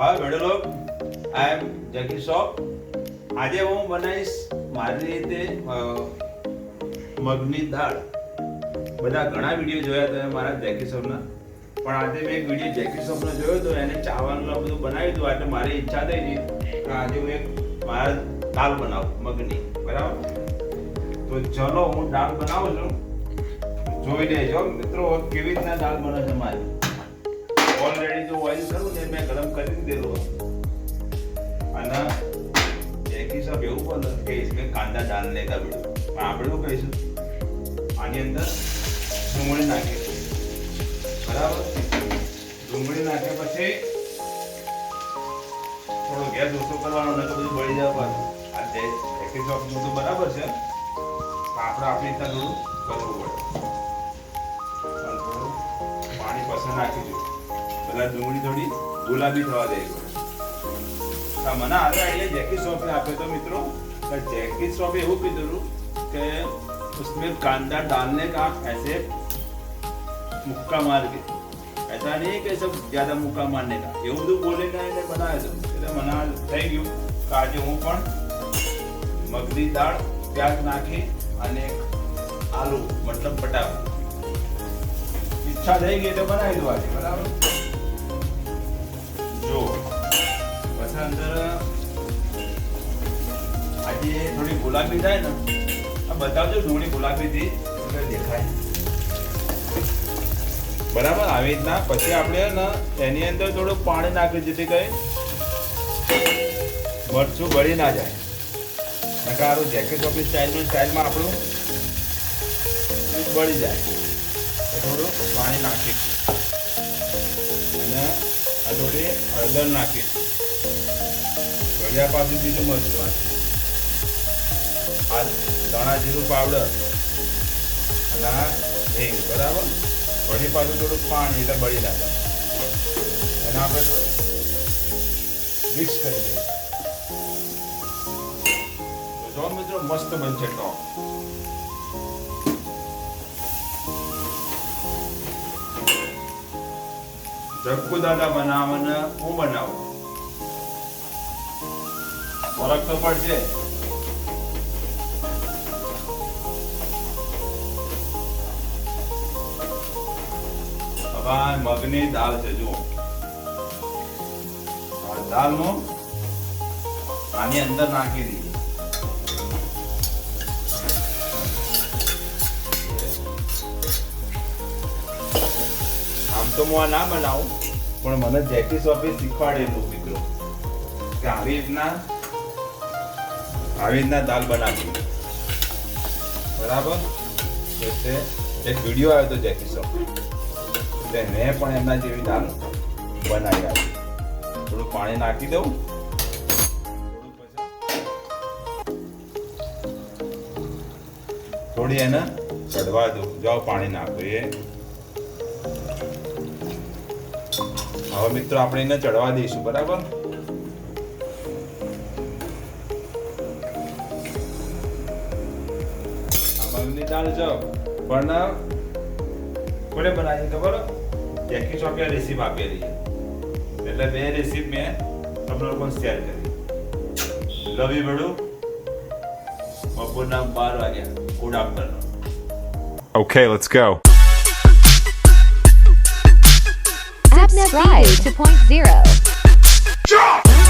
હા મેડલો આઈ એમ જગી શોપ આજે હું બનાવીશ મારી રીતે મગની દાળ. બધા ઘણા વીડિયો જોયા તમે મારા જેકી શોપના પણ આજે મેં એક વીડિયો જેકી શોપનો જોયો તો એને ચાવાનું બધું બનાવ્યું હતું. એટલે મારી ઈચ્છા થઈ હતી કે આજે હું એક મારા દાળ બનાવું, મગની. બરાબર? તો ચલો હું દાળ બનાવું છું. જોઈ લેજો મિત્રો, કેવી રીતના દાળ બને છે મારી. ઓલરેડી જો ઓઇલ કરું ને મેં ગરમ કરી દીધેલો અને એક હિસાબ એવું પણ કે ઇસમે કાંદા દાળ ને બેટું પણ આપણે શું કહીશું આની અંદર ડુંગળી નાખીશું. બરાબર? ડુંગળી નાખ્યા પછી થોડો ગેસ ઓછો કરવાનો નહીં તો બધું બળી પાછું. આ જે એકી સાહેબ બધું બરાબર છે. પણ આપણે આપણી રીતના થોડું કરવું પડે. પાણી પસંદ નાખી દો. પેલા ડુંગળી થોડી ગુલાબી થવા દે. મને આવે આઈડિયા જેકી શોપે આપ્યો તો મિત્રો. જેકી શોપે એવું કીધું કે उसमें कांदा डालने का ऐसे मुक्का मार के ऐसा नहीं કે सब ज्यादा મુક્કા મારને કા એવું બધું બોલે કા એટલે બનાવે તો. એટલે મના થઈ ગયું કે આજે હું પણ મગની દાળ પ્યાજ નાખી અને આલુ, મતલબ બટાકા. ઈચ્છા થઈ ગઈ તો બનાવી દો બરાબર? જો, પછી અંદર, આજે થોડી ગુલાબી થાય ને, આ બતાવજો ડુંગળી ગુલાબી થી દેખાય. બરાબર? આવી રીતના. પછી આપણે ને એની અંદર થોડું પાણી નાખી જેથી કઈ મરચું બળી ના જાય. નકર જેકેટ ઓફિસ સ્ટાઇલનું સ્ટાઇલમાં આપણું બળી જાય. થોડું પાણી નાખીશું. અને આ થોડી હળદર નાખીશું. વળ્યા પાછું બીજું મરચું નાખીશું. આ ધાણા જીરું પાવડર અને આ બરાબર? વળી પાછું થોડું પાણી, એટલે બળી નાખે અને આપણે થોડું મિક્સ કરી દઈએ જો મિત્રો, મસ્ત બનશે ટોપ. જગ્ગુ દાદા બનાવવાને હું બનાવું? ફરક તો પડશે હવે મગની દાળ છે, જુઓ. દાળ દાળનું આની અંદર નાખી દઈએ તો હું આ ના બનાવું, પણ મને જેકી શોપે શીખવાડેલું, મિત્રો. કે આવી રીતના આવી રીતના દાલ બનાવી. બરાબર? એટલે એક વીડિયો આવ્યો હતો જેકી શોપ એટલે મેં પણ એમના જેવી દાલ બનાવી આવી થોડું પાણી નાખી દઉં. થોડી એને ચડવા દઉં. જાઓ, પાણી નાખો એ. હવે મિત્રો આપણે એને ચડવા દઈશું બરાબર? મગની દાળ છે પણ કોને બનાવી ખબર? જેકી ચોકે રેસીપ આપેલી એટલે બે રેસીપ મેં તમને લોકો શેર કરી. લવ યુ બપોરના બાર વાગ્યા. Good afternoon Okay, let's go. Subscribe to Point Zero. Jump!